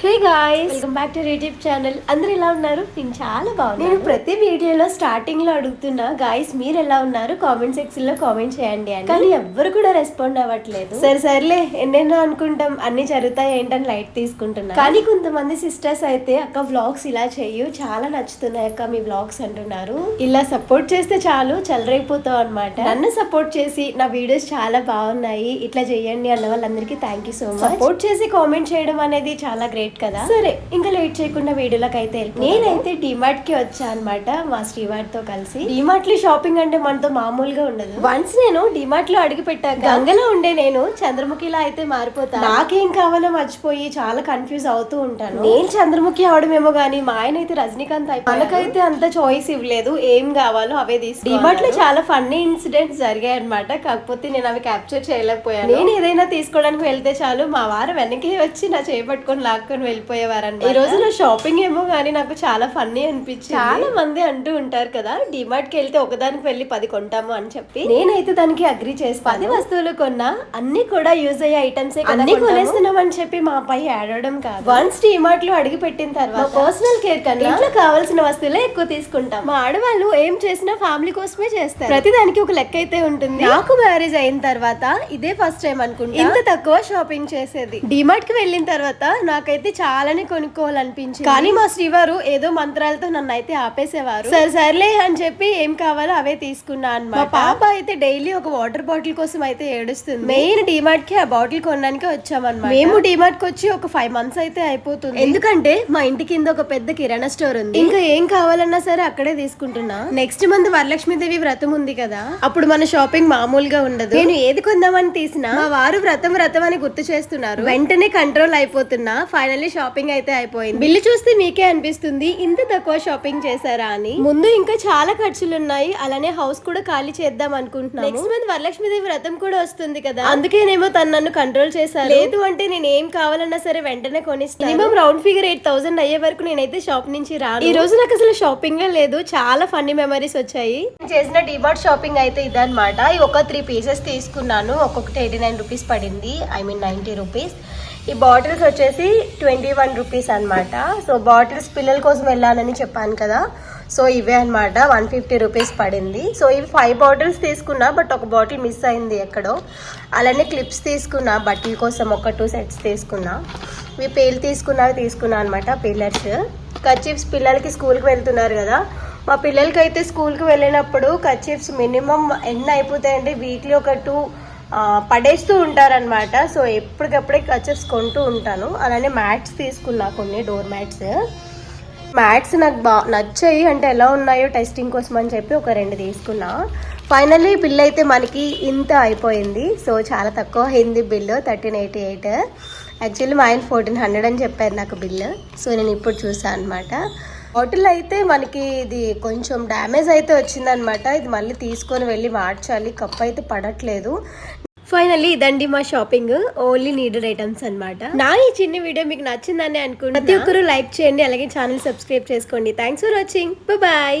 Hey guys welcome back to YouTube channel అందరూ ఎలా ఉన్నారు? నేను చాలా బాగున్నాను. నేను ప్రతి వీడియోలో స్టార్టింగ్లో అడుగుతున్నా గాయ్స్ మీరు ఎలా ఉన్నారు? కామెంట్ సెక్షన్లో కామెంట్ చేయండి అని. కానీ ఎవ్వరు కూడా రెస్పాండ్ అవ్వట్లేదు. సరే సర్లే. ఎన్నెన్నో అనుకుంటాం అన్ని జరుగుతాయి ఏంటని లైట్ తీసుకుంటున్నా. కానీ కొంతమంది సిస్టర్స్ అయితే అక్క వ్లాగ్స్ ఇలా చెయ్యు చాలా నచ్చుతున్నాయి అక్క మీ వ్లాగ్స్ అంటున్నారు. ఇలా సపోర్ట్ చేస్తే చాలు చెలరైపోతావు అనమాట నన్ను సపోర్ట్ చేసి నా వీడియోస్ చాలా బాగున్నాయి ఇట్లా చేయండి అన్న వాళ్ళందరికీ thank you so much support చేసి కామెంట్ చేయడం అనేది చాలా గ్రేట్ కదా? సరే ఇంకా లేట్ చేయకుండా వీడియోలోకి అయితే. నేనైతే డిమార్ట్కి వచ్చా అనమాట మా శ్రీవారితో తో కలిసి. డిమార్ట్లో షాపింగ్ అంటే మనతో మామూలుగా ఉండదు? వన్స్ నేను డిమార్ట్లో అడిగి పెట్టాక గంగలో ఉండే నేను చంద్రముఖిలా అయితే మారిపోతా. నాకేం కావాలో మర్చిపోయి చాలా కన్ఫ్యూజ్ అవుతూ ఉంటాను. నేను చంద్రముఖి అవడమేమో గానీ మా ఆయన అయితే రజనీకాంత్ అయిపోయి మనకైతే అంత చాయిస్ ఇవ్వలేదు ఏం కావాలో అవే తీసు డిమార్ట్లో చాలా ఫన్నీ ఇన్సిడెంట్స్ జరిగాయి అనమాట కాకపోతే నేను అవి క్యాప్చర్ చేయలేకపోయాను. నేను ఏదైనా తీసుకోవడానికి వెళ్తే చాలు మా వారు వెనక్కి వచ్చి నా చేపట్టుకొని లాక్కొని వెళ్ళిపోయేవారు ఈ రోజు నా షాపింగ్ ఏమో కానీ నాకు చాలా ఫన్నీ అనిపించింది. చాలా మంది అంటూ ఉంటారు కదా డిమార్ట్కి వెళ్తే ఒకదానికి వెళ్ళి పది కొంటాము అని చెప్పి. నేనైతే దానికి అగ్రి చేస్తాను. పది వస్తువులు కొన్నా అన్ని కూడా యూజ్ అయ్యే ఐటమ్స్ అన్ని కొనేస్తున్నాం అని చెప్పి మా అబ్బాయి ఆడడం కాదు. వన్స్ డిమార్ట్లో అడిగి పెట్టిన తర్వాత పర్సనల్ కేర్ కన్నా ఇంట్లో కావాల్సిన వస్తువులే ఎక్కువ తీసుకుంటాం. మా ఆడవాళ్ళు ఏం చేసినా ఫ్యామిలీ కోసమే చేస్తారు. ప్రతి దానికి ఒక లెక్క అయితే ఉంటుంది. నాకు మ్యారేజ్ అయిన తర్వాత ఇదే ఫస్ట్ టైం అనుకుంటా. ఇంత తక్కువ షాపింగ్ చేసేది. డిమార్ట్కి వెళ్ళిన తర్వాత నాకైతే చాలానే కొనుక్కోవాలనిపించింది. కానీ మా శ్రీవారు ఏదో మంత్రాలతో నన్ను అయితే ఆపేసేవారు. సరే సర్లే అని చెప్పి ఏం కావాలో అవే తీసుకున్నా అన్నమాట. మా పాప అయితే డైలీ ఒక వాటర్ బాటిల్ కోసం అయితే ఏడుస్తుంది. మెయిన్ డిమార్ట్కి ఆ బాటిల్ కొనడానికి వచ్చామన్నమాట. మేము డిమార్ట్కి వచ్చి ఒక ఫైవ్ మంత్స్ అయితే అయిపోతుంది. ఎందుకంటే మా ఇంటి కింద ఒక పెద్ద కిరాణా స్టోర్ ఉంది. ఇంకా ఏం కావాలన్నా సరే అక్కడే తీసుకుంటున్నా. నెక్స్ట్ మంత్ వరలక్ష్మీదేవి వ్రతం ఉంది కదా. అప్పుడు మన షాపింగ్ మామూలుగా ఉండదు. నేను ఏది కొందామని తీసినా మా వారు వ్రతం వ్రతం అని గుర్తు చేస్తున్నారు. వెంటనే కంట్రోల్ అయిపోతున్నా. ఫైనల్లీ షాపింగ్ అయితే అయిపోయింది. బిల్లు చూస్తే మీకే అనిపిస్తుంది ఇంత తక్కువ షాపింగ్ చేశారా అని. ముందు ఇంకా చాలా ఖర్చులు ఉన్నాయి అలానే హౌస్ కూడా ఖాళీ చేద్దాం అనుకుంటున్నాను నెక్స్ట్ మంత్ వరలక్ష్మీదేవి వ్రతం కూడా వస్తుంది కదా. అందుకేనేమో తను నన్ను కంట్రోల్ చేశారు. లేదు అంటే నేను ఏం కావాలన్నా సరే వెంటనే కొనిస్తాను. Minimum round figure eight thousand అయ్యే వరకు నేనైతే షాప్ నుంచి రాను. ఈ రోజు నాకు అసలు షాపింగ్ లేదు చాలా ఫన్నీ మెమరీస్ వచ్చాయి. నేను చేసిన డిమార్ట్ షాపింగ్ అయితే ఇదన్నమాట. ఈ ఒక త్రీ పీసెస్ తీసుకున్నాను ఒక్కొక్కటి ఎయిటీ నైన్ రూపీస్ పడింది ఐ మీన్ నైంటీ రూపీస్. ఈ బాటిల్స్ వచ్చేసి ట్వంటీ వన్ రూపీస్ అనమాట సో బాటిల్స్ పిల్లల కోసం వెళ్ళానని చెప్పాను కదా. సో ఇవే అనమాట వన్ ఫిఫ్టీ రూపీస్ పడింది. సో ఇవి ఫైవ్ బాటిల్స్ తీసుకున్నా బట్ ఒక బాటిల్ మిస్ అయింది ఎక్కడో. అలానే క్లిప్స్ తీసుకున్నా బట్టల కోసం ఒక టూ సెట్స్ తీసుకున్నా. ఇవి పేలు తీసుకున్నా తీసుకున్నా అనమాట పిల్లర్స్. కచ్చిప్స్ పిల్లలకి స్కూల్కి వెళ్తున్నారు కదా. మా పిల్లలకి అయితే స్కూల్కి వెళ్ళినప్పుడు కచ్చిప్స్ మినిమం ఎన్ని అయిపోతాయంటే వీక్లీ ఒక టూ పడేస్తూ ఉంటారనమాట సో ఎప్పటికప్పుడే కచెస్ కొంటూ ఉంటాను. అలానే మ్యాట్స్ తీసుకున్నా కొన్ని డోర్ మ్యాట్స్ మ్యాట్స్ నాకు బా నచ్చాయి. అంటే ఎలా ఉన్నాయో టెస్టింగ్ కోసం అని చెప్పి ఒక రెండు తీసుకున్నా. ఫైనల్లీ బిల్ అయితే మనకి ఇంత అయిపోయింది. సో చాలా తక్కువ అయింది bill thirteen eighty eight actually మా ఆయన ఫోర్టీన్ హండ్రెడ్ అని చెప్పారు నాకు బిల్లు సో నేను ఇప్పుడు చూసాను అనమాట బాటిల్ అయితే మనకి ఇది కొంచెం డ్యామేజ్ అయితే వచ్చిందనమాట ఇది మళ్ళీ తీసుకొని వెళ్ళి మార్చాలి. కప్ అయితే పడట్లేదు. ఫైనల్లీ ఇదండి మా షాపింగ్ ఓన్లీ నీడెడ్ ఐటమ్స్ అన్నమాట. నా ఈ చిన్న వీడియో మీకు నచ్చిందని అనుకుంటున్నా. ప్రతి ఒక్కరు లైక్ చేయండి. అలాగే ఛానల్ సబ్స్క్రైబ్ చేసుకోండి. Thanks for watching bye